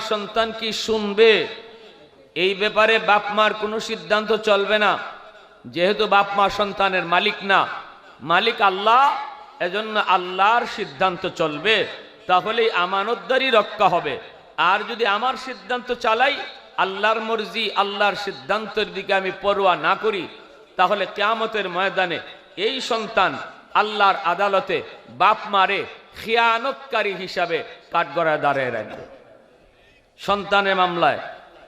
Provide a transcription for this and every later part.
সন্তান কি শুনবে? এই ব্যাপারে বাপ মার কোনো সিদ্ধান্ত চলবে না। যেহেতু বাপ মা সন্তানের মালিক না, মালিক আল্লাহ, এজন্য আল্লাহর সিদ্ধান্ত চলবে। তাহলেই আমানতদারি রক্ষা হবে। আর যদি আমার সিদ্ধান্ত চালাই, আল্লাহর মর্জি, আল্লাহর সিদ্ধান্তের দিকে আমি পরোয়া না করি, তাহলে কেয়ামতের ময়দানে এই সন্তান আল্লাহর আদালতে বাপ মারে খিয়ানতকারী হিসাবে কাঠগড়ায় দাঁড়িয়ে রাখবে। সন্তানের মামলায়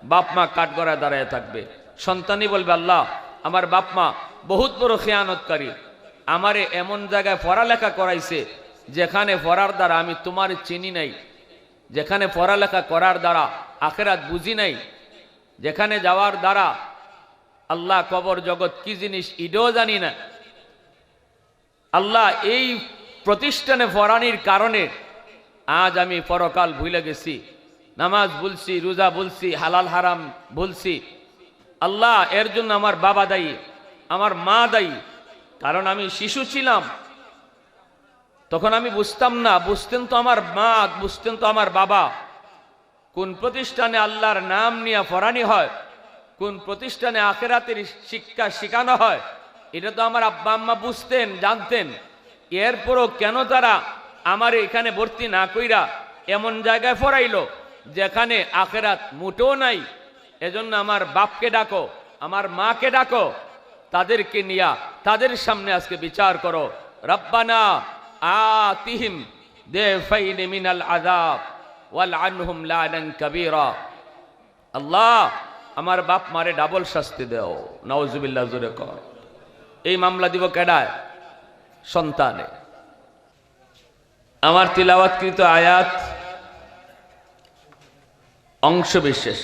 বাপ মা কাঠগড়ায় দাঁড়ায় থাকবে। সন্তানই বলবে, আল্লাহ, আমার বাপ মা বহুত বড় খেয়ানতকারী। আমারে এমন জায়গায় পড়ালেখা করাইছে যেখানে পড়ার দ্বারা আমি তোমার চিনি নাই। যেখানে পড়ালেখা করার দ্বারা আখেরাত বুঝি নাই। যেখানে যাওয়ার দ্বারা আল্লাহ কবর জগৎ কি জিনিস ইডও জানি না। আল্লাহ এই প্রতিষ্ঠানে পড়ানির কারণে আজ আমি পরকাল ভুলে গেছি। নামাজ বলছি রোজা বলছি হালাল হারাম বলছি আল্লাহ, এর জন্য আমার বাবা দায়ী, আমার মা দায়ী। কারণ আমি শিশু ছিলাম। তখন আমি বুঝতাম না, বুঝতেন তো আমার মা, বুঝতেন তো আমার বাবা। কোন প্রতিষ্ঠানে আল্লাহর নাম নিয়ে ফরানি হয়, কোন প্রতিষ্ঠানে আখেরাতের শিক্ষা শেখানো হয়, এটা তো আমার আব্বা আম্মা বুঝতেন, জানতেন। এরপরও কেন তারা আমার এখানে ভর্তি না কইরা এমন জায়গায় ফরাইলো? যেখানে আখেরাত মোটেও নাই, এজন্য আমার বাপকে ডাকো, আমার মাকে ডাকো, তাদেরকে নিয়া তাদের সামনে আজকে বিচার করো। রব্বানা আতিহিম দেফাইন মিনাল আযাব ওয়াল আনহুম লানান কাবীরা। আল্লাহ, আমার বাপ মারে ডাবল শাস্তি দাও। নাউজুবিল্লাহ, জোরে কর। এই মামলা দিব কেডায়? সন্তানে। আমার তিলাওয়াতকৃত আয়াত অংশ বিশেষ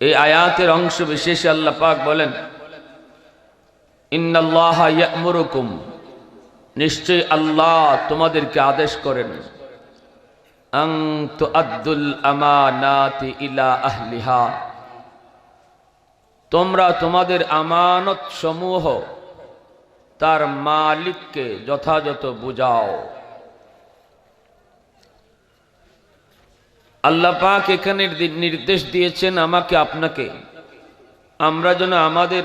এই আয়াতের অংশ বিশেষ আল্লাহ পাক বলেন, ইন্নাল্লাহ নিশ্চয় আল্লাহ তোমাদেরকে আদেশ করেন আমানাতি ইলা তোমরা তোমাদের আমানত সমূহ তার মালিককে যথাযথ বুঝাও। আল্লাহ পাক এখানে নির্দেশ দিয়েছেন আমাকে, আপনাকে। আমরা যেন আমাদের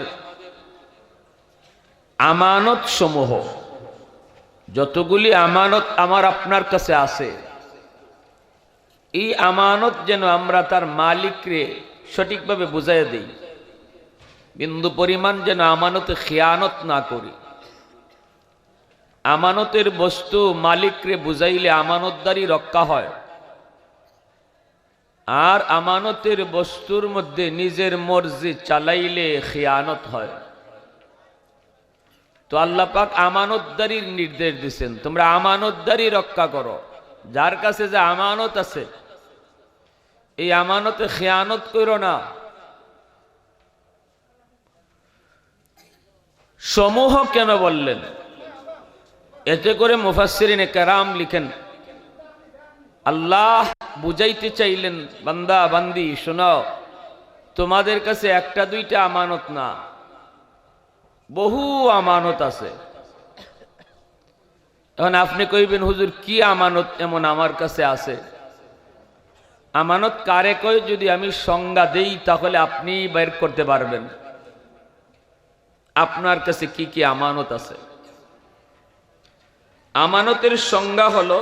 আমানত সমূহ যতগুলি আমানত আমার আপনার কাছে আছে, এই আমানত যেন আমরা তার মালিকরে সঠিকভাবে বুঝাইয়া দিই। বিন্দু পরিমাণ যেন আমানতে খেয়ানত না করি। আমানতের বস্তু মালিকরে বুঝাইলে আমানতদারি রক্ষা হয়। আর আমানতের বস্তুর মধ্যে নিজের মর্জি চালাইলে খেয়ানত হয়। তো আল্লাহ পাক আমানতদারির নির্দেশ দিচ্ছেন তোমরা আমানতদারি রক্ষা করো। যার কাছে যে আমানত আছে, এই আমানতে খেয়ানত করো না। সমূহ কেন বললেন? এতে করে মুফাসসিরিনে কেরাম লিখেন আল্লাহ বুঝাইতে চাইলেন, বান্দা, বান্দি শোনাও তোমাদের কাছে একটা দুইটা আমানত না, বহু আমানত আছে। এখন আপনি কইবেন, হুজুর, কি আমানত এমন আমার কাছে আছে? আমানত কারে কয়? যদি আমি সংজ্ঞা দেই, তাহলে আপনি বের করতে পারবেন। আপনার কাছে কি কি আমানত আছে? আমানতের সংজ্ঞা হলো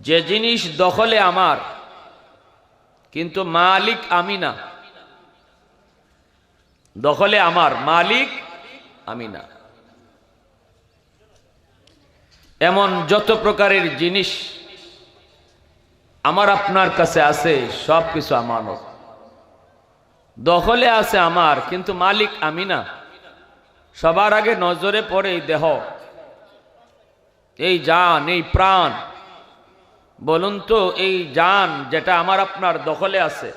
যে জিনিস দখলে আমার, কিন্তু মালিক আমি না। দখলে আমার, মালিক আমি না। এমন যত প্রকারের জিনিস আমার আপনার কাছে আছে, সব কিছু আমানত দখলে আছে আমার, কিন্তু মালিক আমি না। সবার আগে নজরে পড়ে দেহ, এই জান, এই প্রাণ। বলুন তো, এই যান যেটা আমার আপনার দখলে আছে,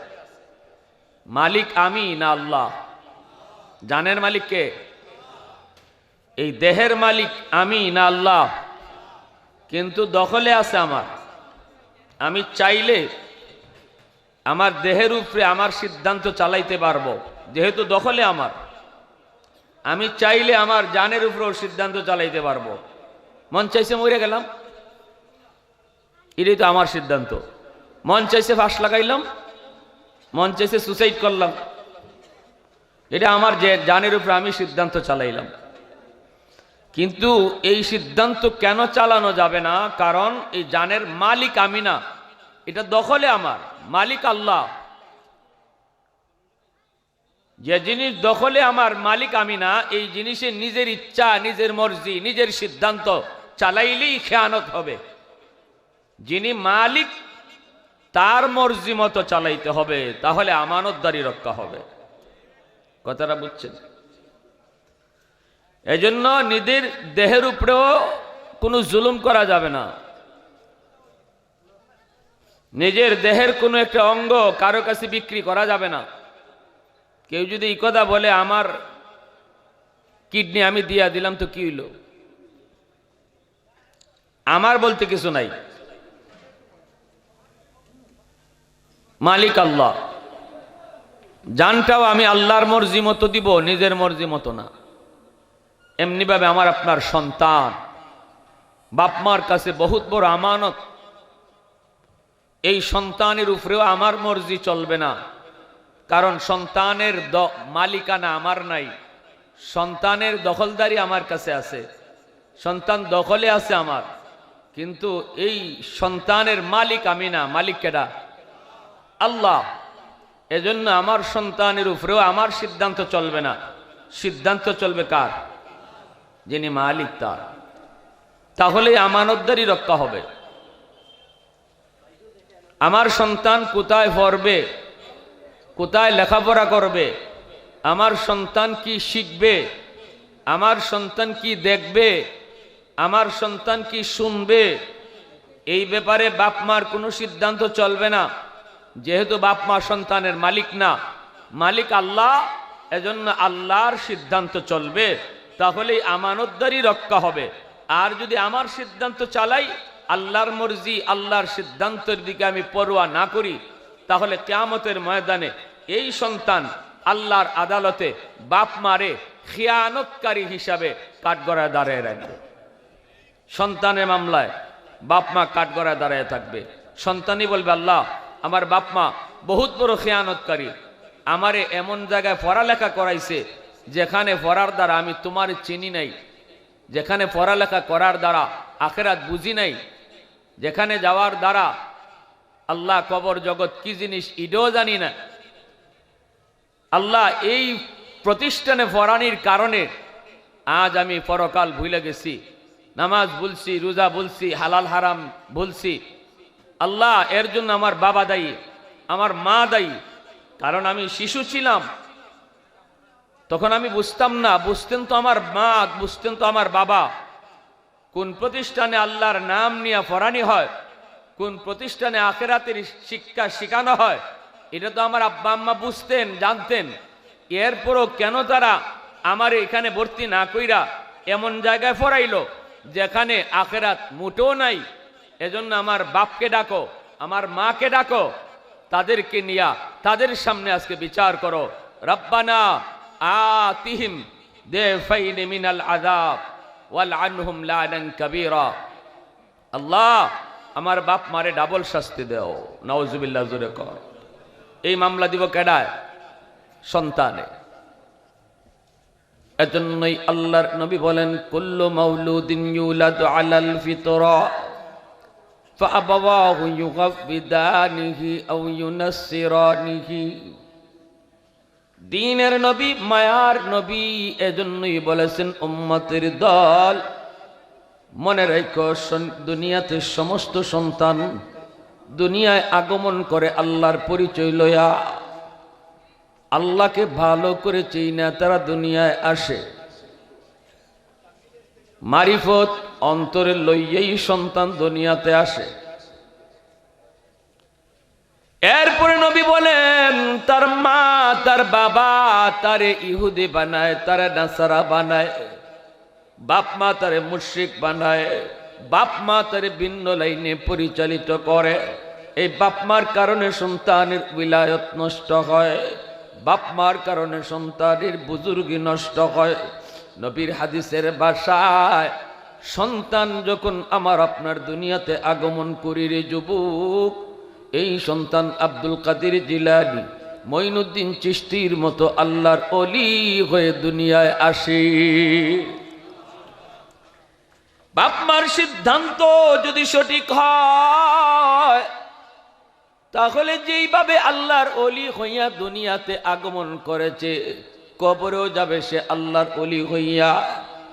মালিক আমি না আল্লাহ? জানের মালিককে এই দেহের মালিক আমি না আল্লাহ, কিন্তু দখলে আছে আমার। আমি চাইলে আমার দেহের উপরে আমার সিদ্ধান্ত চালাইতে পারব, যেহেতু দখলে আমার। আমি চাইলে আমার জানের উপরেও সিদ্ধান্ত চালাইতে পারব। মন চাইছে মরে গেলাম? এটাই তো আমার সিদ্ধান্ত। মন চাইছে ফাঁস লাগাইলাম, মন চাইছে সুসাইড করলাম। এটা আমার যে জানের উপরে আমি সিদ্ধান্ত চালাইলাম। কিন্তু এই সিদ্ধান্ত কেন চালানো যাবে না? কারণ এই জানের মালিক আমি না। এটা দখলে আমার, মালিক আল্লাহ। যে জিনিস দখলে আমার মালিক আমি না, এই জিনিসে নিজের ইচ্ছা, নিজের মর্জি, নিজের সিদ্ধান্ত চালাইলেই খেয়ানত হবে। যিনি মালিক, তার মর্জি মতো চালাইতে হবে, তাহলে আমানতদারি রক্ষা হবে। কথাটা বুঝছেন? এজন্য নিজের দেহের উপরেও কোনো জুলুম করা যাবে না। নিজের দেহের কোনো একটা অঙ্গ কারও কাছে বিক্রি করা যাবে না। কেউ যদি এই কথা বলে, আমার কিডনি আমি দিয়া দিলাম, তো কি হইল? আমার বলতে কিছু নাই। মালিক আল্লাহ। জানটাও আমি আল্লাহর মর্জি মতো দিব, নিজের মর্জি মতো না। এমনিভাবে আমার আপনার সন্তান। বাপমার কাছে বহুত বড় আমানত। এই সন্তানের উপরেও আমার মর্জি চলবে না। কারণ সন্তানের মালিকানা আমার নাই। সন্তানের দখলদারি আমার কাছে আছে। সন্তান দখলে আছে আমার। কিন্তু এই সন্তানের মালিক আমি না। মালিক কেডা? আল্লাহ। এজন্য আমার সন্তানের উপরেও আমার সিদ্ধান্ত চলবে না। সিদ্ধান্ত চলবে কার? যিনি মালিক তার। তাহলে আমানতদারি রক্ষা হবে। আমার সন্তান কোথায় পড়বে? কোথায় লেখাপড়া করবে? আমার সন্তান কি শিখবে? আমার সন্তান কি দেখবে? আমার সন্তান কি শুনবে? এই ব্যাপারে বাপ মার কোনো সিদ্ধান্ত চলবে না। যেহেতু বাপ মা সন্তানের মালিক না, মালিক আল্লাহ, এজন্য আল্লাহর সিদ্ধান্ত চলবে, তাহলেই আমানতদারি রক্ষা হবে। আর যদি আমার সিদ্ধান্ত চালাই, আল্লাহর মর্জি, আল্লাহর সিদ্ধান্তের দিকে আমি পরোয়া না করি, তাহলে কেয়ামতের ময়দানে এই সন্তান আল্লাহর আদালতে বাপ মারে খিয়ানতকারী হিসাবে কাঠগড়ায় দাঁড়িয়ে রাখবে। সন্তানের মামলায় বাপ মা কাঠগড়ায় দাঁড়িয়ে থাকবে। সন্তানই বলবে, আল্লাহ আমার বাপ মা বহুত বড় খেয়ানতকারী। আমারে এমন জায়গায় পড়ালেখা করাইছে, যেখানে পড়ার দ্বারা আমি তোমার চিনি নাই। যেখানে পড়ালেখা করার দ্বারা আখেরাত বুঝি নাই। যেখানে যাওয়ার দ্বারা আল্লাহ কবর জগৎ কি জিনিস ইডও জানি না। আল্লাহ এই প্রতিষ্ঠানে পড়ানির কারণে আজ আমি পরকাল ভুলে গেছি। নামাজ বলছি রোজা বলছি হালাল হারাম বলছি আল্লাহ, এর জন্য আমার বাবা দায়ী, আমার মা দায়ী। কারণ আমি শিশু ছিলাম। তখন আমি বুঝতাম না, বুঝতেন তো আমার মা, বুঝতেন তো আমার বাবা। কোন প্রতিষ্ঠানে আল্লাহর নাম নিয়ে ফরানি হয়, কোন প্রতিষ্ঠানে আখেরাতের শিক্ষা শেখানো হয়, এটা তো আমার আব্বা আম্মা বুঝতেন, জানতেন। এরপরও কেন তারা আমার এখানে ভর্তি না কইরা এমন জায়গায় ফরাইলো, যেখানে আখেরাত মোটেও নাই এজন্য আমার বাপকে ডাকো, আমার মাকে ডাকো, তাদেরকে নিয়া তাদের সামনে আজকে বিচার করো। রব্বানা আতিহিম দেফাইন মিনাল আযাব ওয়াল আনহুম লানান কাবীরা। আল্লাহ, আমার বাপ মারে ডাবল শাস্তি দাও। নাউজুবিল্লাহ, জোরে কর। এই মামলা দিব কেডায়? সন্তানে। এজন্যই আল্লাহর নবী বলেন, কুল্লু মাউলুদিন ইউলাদু আলাল ফিতরা। فأبواه يغفدانه أو ينصرانه দিনের নবী মায়ার নবী এজন্যই বলেছেন উম্মতের দল মনে রেখো সন- দুনিয়াতে সমস্ত সন্তান দুনিয়ায় আগমন করে আল্লাহর পরিচয় লয়া আল্লাহকে ভালো করে চিনা তারা দুনিয়ায় আসে মারিফত অন্তরে লইয়েই সন্তান দুনিয়াতে আসে। এরপরে নবী বলেন, তার মা, তার বাবা, তারে ইহুদি বানায়, তারে নাসারা বানায়, বাপ মা তারে মুশরিক বানায়, বাপ মা তারে ভিন্ন লাইনে পরিচালিত করে। এই বাপ মার কারণে সন্তানের বিলায়ত নষ্ট হয়, বাপ মার কারণে সন্তানের বুজুর্গি নষ্ট হয়। নবীর হাদিসের বাসায় সন্তান যখন আমার আপনার দুনিয়াতে আগমন করি রে যুবক, এই সন্তান আব্দুল কাদির জিলানি মঈনুদ্দিন চিস্তির মতো আল্লাহর অলি হয়ে দুনিয়ায় আসে। বাপমার সিদ্ধান্ত যদি সঠিক হয়, তাহলে যেইভাবে আল্লাহর অলি হইয়া দুনিয়াতে আগমন করেছে কবরেও যাবে সে আল্লাহর অলি হইয়া।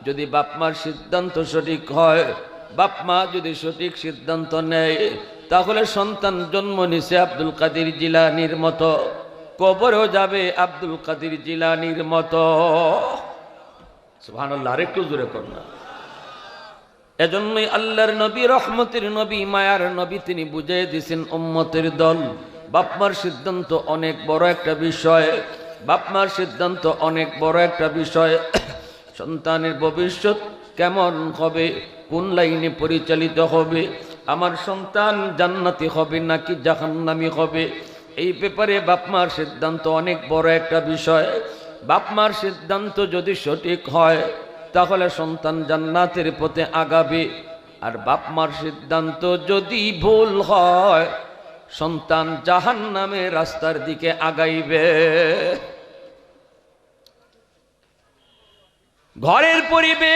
যদি বাপমার সিদ্ধান্ত সঠিক হয় বাপমা যদি সঠিক সিদ্ধান্ত নেয়, তাহলে সন্তান জন্ম নিছে আব্দুল কাদির জিলানির মতো। কবরেও যাবে আব্দুল কাদির জিলানির মতো। সুবহানাল্লাহ, আরেকটু জোরে কর না। এজন্যই আল্লাহর নবী, রহমতের নবী, মায়ার নবী তিনি বুঝিয়ে দিয়েছেন উম্মতের দল। বাপমার সিদ্ধান্ত অনেক বড় একটা বিষয়। বাপমার সিদ্ধান্ত অনেক বড় একটা বিষয়। সন্তানের ভবিষ্যৎ কেমন হবে? কোন লাইনে পরিচালিত হবে? আমার সন্তান জান্নাতি হবে নাকি জাহান্নামি হবে? এই ব্যাপারে বাপমার সিদ্ধান্ত অনেক বড় একটা বিষয়। বাপমার সিদ্ধান্ত যদি সঠিক হয়, তাহলে সন্তান জান্নাতের পথে আগাবে। আর বাপ মার সিদ্ধান্ত যদি ভুল হয় সন্তান জাহান নামে রাস্তার দিকে আগাইবে। ঘরের পরিবেশ,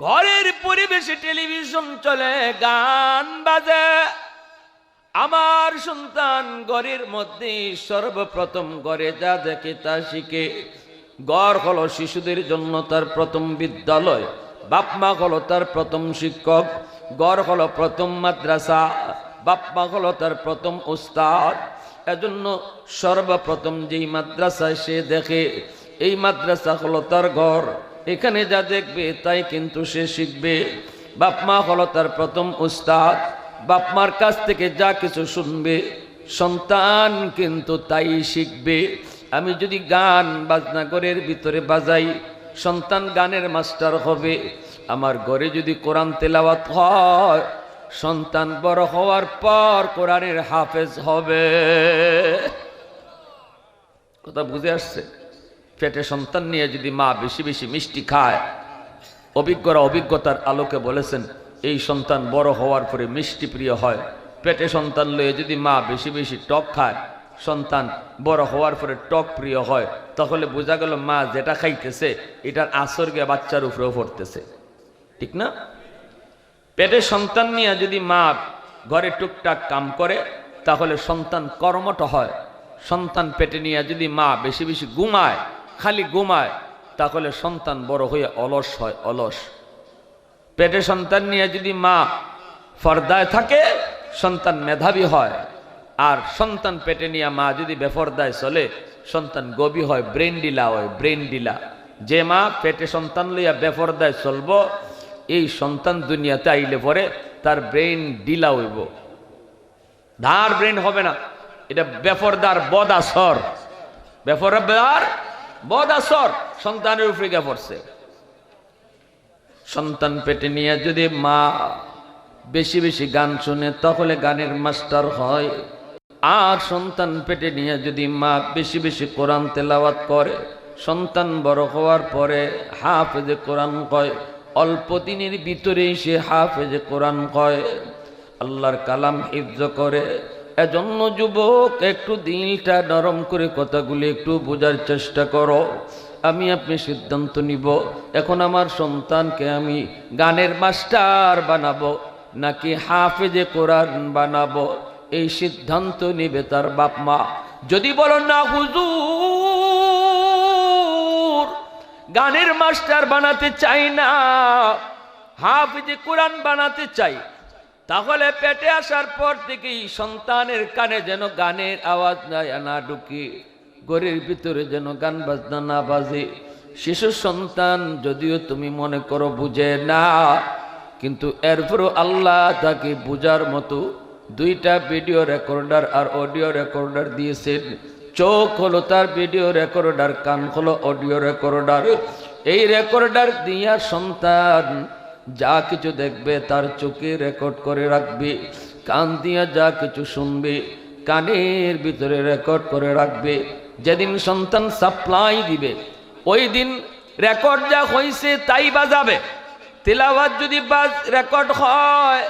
ঘরের পরিবেশে টেলিভিশন চলে, গান বাজে। আমার সন্তান ঘরের মধ্যে সর্বপ্রথম ঘরে যা দেখে তা শিখে। গড় হলো শিশুদের জন্য তার প্রথম বিদ্যালয় বাপমা হলো তার প্রথম শিক্ষক। গড় হলো প্রথম মাদ্রাসা বাপমা হলো তার প্রথম উস্তাদ। এজন্য সর্বপ্রথম যেই মাদ্রাসায় সে দেখে, এই মাদ্রাসা হলো তার ঘর। এখানে যা দেখবে তাই কিন্তু সে শিখবে। বাপমা হলো তার প্রথম উস্তাদ। বাপমার কাছ থেকে যা কিছু শুনবে, সন্তান কিন্তু তাই শিখবে। আমি যদি গান বাজনা ঘরের ভিতরে বাজাই, সন্তান গানের মাস্টার হবে। আমার ঘরে যদি কোরআন তেলাওয়াত হয়, সন্তান বড় হওয়ার পর কোরআনের হাফেজ হবে। কথা বুঝে আসছে? পেটে সন্তান নিয়ে যদি মা বেশি বেশি মিষ্টি খায়, অভিজ্ঞরা অভিজ্ঞতার আলোকে বলেছেন, এই সন্তান বড় হওয়ার পরে মিষ্টি প্রিয় হয়। পেটে সন্তান লয়ে যদি মা বেশি বেশি টক খায়, সন্তান বড় হওয়ার পরে টক প্রিয় হয়, তাহলে বোঝা গেল মা যেটা খাইতেছে, এটার আসর গিয়ে বাচ্চার উপরেও পড়তেছে। ঠিক না? পেটে সন্তান নিয়ে যদি মা ঘরে টুকটাক কাম করে, তাহলে সন্তান কর্মঠ হয়। সন্তান পেটে নিয়ে যদি মা বেশি বেশি ঘুমায়, খালি ঘুমায়, তাহলে সন্তান বড় হয়ে অলস হয়, অলস। পেটে সন্তান নিয়ে যদি মা ফর্দায় থাকে, সন্তান মেধাবী হয়। আর সন্তান পেটে নিয়ে মা যদি বেফরদায় চলে, সন্তান গবি হয়, ব্রেন ডিলা হয়, ব্রেন ডিলা যে মা পেটে সন্তান লইয়া বেফরদায় চলব এই সন্তান দুনিয়াতে আইলে পরে তার ব্রেন ডিলা হইব। ধার ব্রেন হবে না। এটা বেফরদার বদ আসর বেফরদার বদ আসর সন্তানের উপরে গিয়ে পড়ছে। সন্তান পেটে নিয়ে যদি মা বেশি বেশি গান শুনে, তাহলে গানের মাস্টার হয়। আর সন্তান পেটে নিয়ে যদি মা বেশি বেশি কোরআন তেলাওয়াত করে, সন্তান বড় হওয়ার পরে হাফেজে কোরআন কয় অল্প দিনের ভিতরেই সে হাফেজে কোরআন কয়, আল্লাহর কালাম হিফজ করে। এজন্য যুবক, একটু দিলটা নরম করে কথাগুলি একটু বোঝার চেষ্টা করো। আমি আপনি সিদ্ধান্ত নিব, এখন আমার সন্তানকে আমি গানের মাস্টার বানাবো, নাকি হাফেজে কোরআন বানাবো? এই সিদ্ধান্ত নিবে তার বাপ মা। যদি বলো না, হুজুর গানের মাস্টার বানাতে চাই না। হাফেজে কোরআন বানাতে চাই। তাহলে পেটে আসার পর থেকেই সন্তানের কানে যেন গানের আওয়াজ না ঢুকি, ঘরের ভিতরে যেন গান বাজনা না বাজে। শিশু সন্তান, যদিও তুমি মনে করো বুঝে না, কিন্তু এরপরও আল্লাহ তাকে বুঝার মতো দুইটা ভিডিও রেকর্ডার আর অডিও রেকর্ডার দিয়েছেন। চোখ হলো তার ভিডিও রেকর্ডার কান হলো অডিও রেকর্ডার এই রেকর্ডার দিয়া সন্তান যা কিছু দেখবে তার চোখে রেকর্ড করে রাখবে। কান দিয়া যা কিছু শুনবে, কানের ভিতরে রেকর্ড করে রাখবে। যেদিন সন্তান সাপ্লাই দিবে, ওই দিন রেকর্ড যা হয়েছে তাই বাজাবে। তেলাওয়াত যদি বাজ রেকর্ড হয়,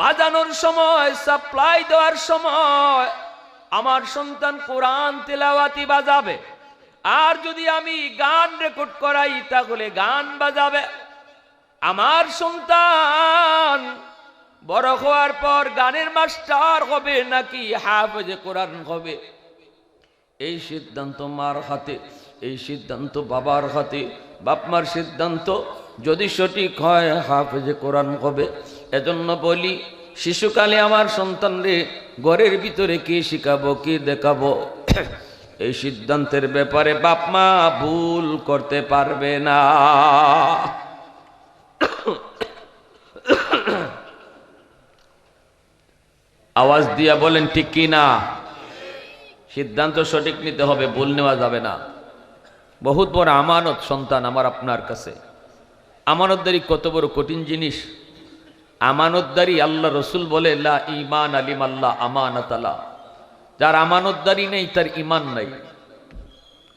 বাজানোর সময় সাপ্লাই দেওয়ার সময় আমার সন্তান কোরআন তেলাওয়াতি বাজাবে। আর যদি আমি গান রেকর্ড করাই, তাহলে গান বাজাবে। আমার সন্তান বড় হওয়ার পর গানের মাস্টার হবে নাকি হাফেজে কোরআন হবে? এই সিদ্ধান্ত মার হাতে, এই সিদ্ধান্ত বাবার হাতে। বাপমার সিদ্ধান্ত যদি সঠিক হয়, হাফেজে কোরআন হবে। এজন্য বলি শিশুকালে আমার সন্তানরে ঘরের ভিতরে কি শিখাবো, কি দেখাবো? এই সিদ্ধান্তের ব্যাপারে বাপমা ভুল করতে পারবে না। আওয়াজ দিয়া বলেন, ঠিক কি না? সিদ্ধান্ত সঠিক নিতে হবে, ভুল নেওয়া যাবে না। বহুত বড় আমানত সন্তান আমার আপনার কাছে। আমানতদারি কত বড় কঠিন জিনিস। আমানতদারি আল্লাহ রসুল বলে ইমান আলিম আল্লাহ আমানত আল্লাহ যার আমানতদারি নেই, তার ইমান নাই।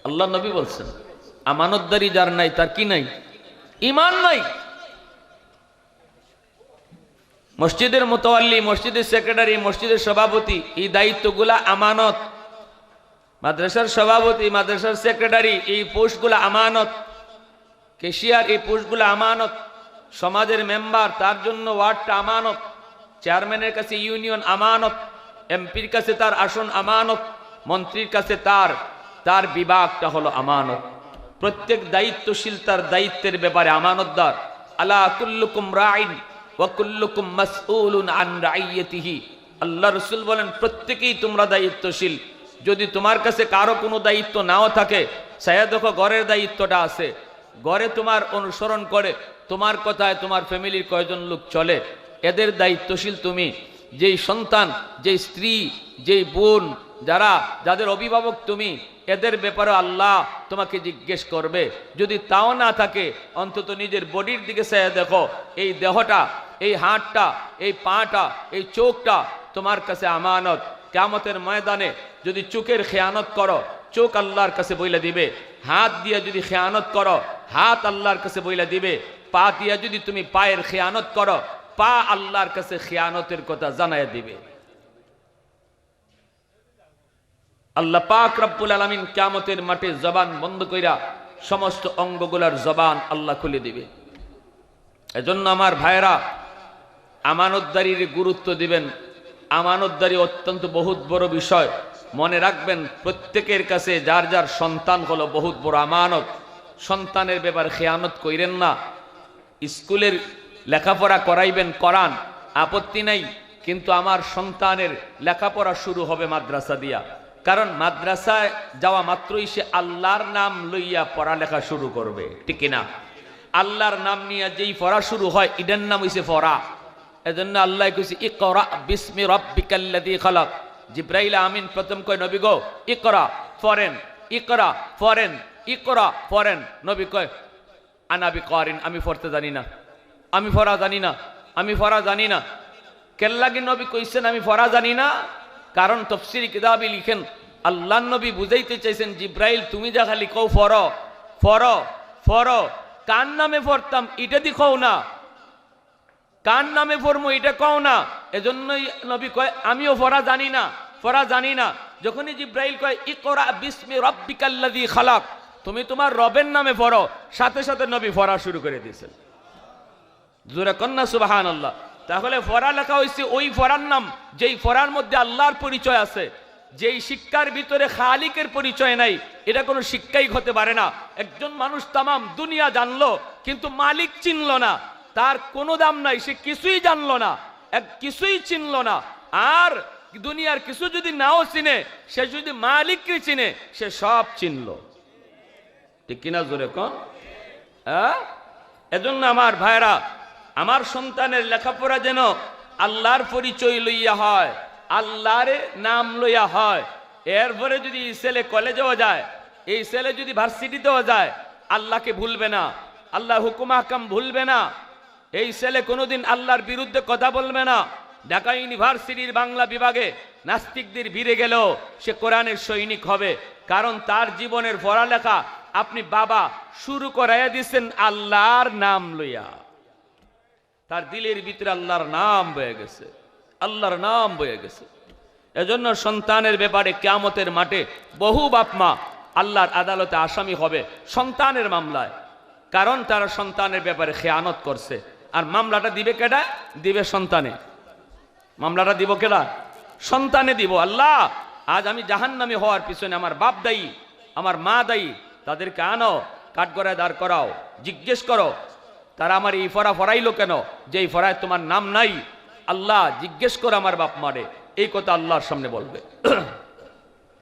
আল্লাহ নবী বলছেন, আমানতদারি যার নাই, তার কি নাই? ইমান নাই। মসজিদের মোতাল্লি মসজিদের সেক্রেটারি, মসজিদের সভাপতি, এই দায়িত্বগুলা আমানত। মাদ্রাসার সভাপতি, মাদ্রাসার সেক্রেটারি, এই পোস্টগুলো আমানত। কেশিয়ার এই পোস্টগুলো আমানত। সমাজের মেম্বার, তার জন্য ওয়ার্ডটা আমানত, চেয়ারম্যানের কাছে ইউনিয়ন আমানত, এমপির কাছে তার আসন আমানত, মন্ত্রীর কাছে তার তার বিভাগটা হলো আমানত। প্রত্যেক দায়িত্বশীল তার দায়িত্বের ব্যাপারে আমানতদার। আলা কুল্লুকুম রাইন ওয়া কুল্লুকুম মাসউলুন আন রাইয়াতিহি। আল্লাহ রসুল বলেন, প্রত্যেকেই তোমরা দায়িত্বশীল। যদি তোমার কাছে কারও কোনো দায়িত্ব নাও থাকে সায়া দেখো দায়িত্বটা আছে। ঘরে তোমার অনুসরণ করে তোমার কথায় তোমার ফ্যামিলির কয়জন লোক চলে? এদের দায়িত্বশীল তুমি। যেই সন্তান, যেই স্ত্রী, যেই বোন, যারা, যাদের অভিভাবক তুমি, এদের ব্যাপারে আল্লাহ তোমাকে জিজ্ঞেস করবে। যদি তাও না থাকে, অন্তত নিজের বডির দিকে সে দেখো। এই দেহটা, এই হাতটা এই পাটা, এই চোখটা তোমার কাছে আমানত। কেমতের ময়দানে যদি চোখের খেয়ানত করো, চোখ আল্লাহর কাছে বইলা দিবে। হাত দিয়ে যদি খেয়ানত করো, হাত আল্লাহর কাছে বইলা দিবে। পা দিয়া যদি তুমি পায়ের খেয়ানত করো, পা আল্লাহর কাছে খেয়ানতের কথা জানায় দিবে। আল্লাহ পাক রব্বুল আলমিন কেমতের মাঠে জবান বন্ধ কইরা সমস্ত অঙ্গগুলার জবান আল্লাহ খুলে দিবে। এজন্য আমার ভাইরা আমানতদারির গুরুত্ব দিবেন। আমানতদারি অত্যন্ত বহুত বড় বিষয়। মনে রাখবেন, প্রত্যেকের কাছে যার যার সন্তান হলো বহুত বড় আমানত। সন্তানের ব্যাপারে খেয়ানত কইরেন না। স্কুলের লেখাপড়া করাইবেন, করান, আপত্তি নাই, কিন্তু আমার সন্তানের লেখাপড়া শুরু হবে মাদ্রাসা দিয়া। কারণ মাদ্রাসায় যাওয়া মাত্রই সে আল্লাহর নাম লইয়া পড়ালেখা শুরু করবে, ঠিক না আল্লাহর নাম নিয়ে যেই পড়া শুরু হয় ইডের নাম হইছে ফরা। এজন্য আল্লাহ কইছে, ইকরা বিসমি রাব্বিকাল্লাযী খালাক। জিব্রাইল আমিন প্রথম কয়, নবী গো, ইকরা, ফরেন ইকরা ফরেন ইকরা, ফরেন। নবী কয় আনাবি করিন আমি পড়তে জানি না। আমি ফরা জানি না, আমি ফরা জানি না। কেল্লাগি নবী কইছেন, আমি ফরা জানি না। কারণ তফসির কিতাবি লিখেন, আল্লাহ নবী বুঝাইতে চাইছেন, জিব্রাইল, তুমি যা খালি কও ফর ফর ফর। কার নামে ফরতাম এটা দিখাও না। কার নামে ফরমো এটা কও না। এজন্যই নবী কয়, আমিও ফরা জানি না, ফরা জানি না। যখনই জিব্রাইল কয়, ইকরা বিসমি রব্বিকাল্লাযী খালাক তুমি তোমার রবের নামে পড়ো, সাথে সাথে নবী ফরা শুরু করে দিয়েছেন। জোরে কন্যা সুবাহান আল্লাহ তাহলে ফরা লেখা হয়েছে ওই ফরার নাম, যেই ফরার মধ্যে আল্লাহর পরিচয় আছে। যেই শিক্ষার ভিতরে খালিকের পরিচয় নাই, এটা কোনো শিক্ষাই হতে পারে না। একজন মানুষ তামাম দুনিয়া জানলো, কিন্তু মালিক চিনল না। তার কোনো দাম নাই, সে কিছুই জানলো না, এক কিছুই চিনল না। আর দুনিয়ার কিছু যদি নাও চিনে, সে যদি মালিককে চিনে, সে সব চিনলো। ঠিক কিনা জোরে কন? হ্যাঁ? এজন্য আমার ভাইরা, আমার সন্তানের লেখাপড়া যেন আল্লাহর পরিচয় লইয়া হয়, আল্লাহর নাম লইয়া হয়। এরপরে যদি ছেলে কলেজেও যায়, এই ছেলে যদি ভার্সিটিতেও যায়, আল্লাহকে ভুলবে না, আল্লাহ হুকুম হাকাম ভুলবে না। এই ছেলে কোনোদিন আল্লাহর বিরুদ্ধে কথা বলবে না। ঢাকা ইউনিভার্সিটির বাংলা বিভাগে নাস্তিকদের ভিড়ে গেলেও সে কোরআনের সৈনিক হবে, কারণ তার জীবনের পড়ালেখা আপনি বাবা শুরু করাইয়া দিছেন আল্লাহর নাম লইয়া। তার দিলের ভিতরে আল্লাহর নাম বয়ে গেছে, আল্লাহর নাম বয়ে গেছে। এজন্য সন্তানের ব্যাপারে কেয়ামতের মাঠে বহু বাপ মা আল্লাহর আদালতে আসামি হবে সন্তানের মামলায়, কারণ তারা সন্তানের ব্যাপারে খেয়ানত করছে। আর মামলাটা দিবে কেডা? দিবে সন্তানে। মামলাটা দিব কেডা? সন্তানে দিব। আল্লাহ, আজ আমি জাহান্নামি হওয়ার পিছনে আমার বাপ দায়ী, আমার মা দায়ী তাদেরকে আনো? কাঠগড়ায় দাঁড় করাও। জিজ্ঞেস করো, তারা আমার এই ফরা ফরাইলো কেন? যে এই ফরায় তোমার নাম নাই। আল্লাহ জিজ্ঞেস করো আমার বাপ মারে। এই কথা আল্লাহর সামনে বলবে।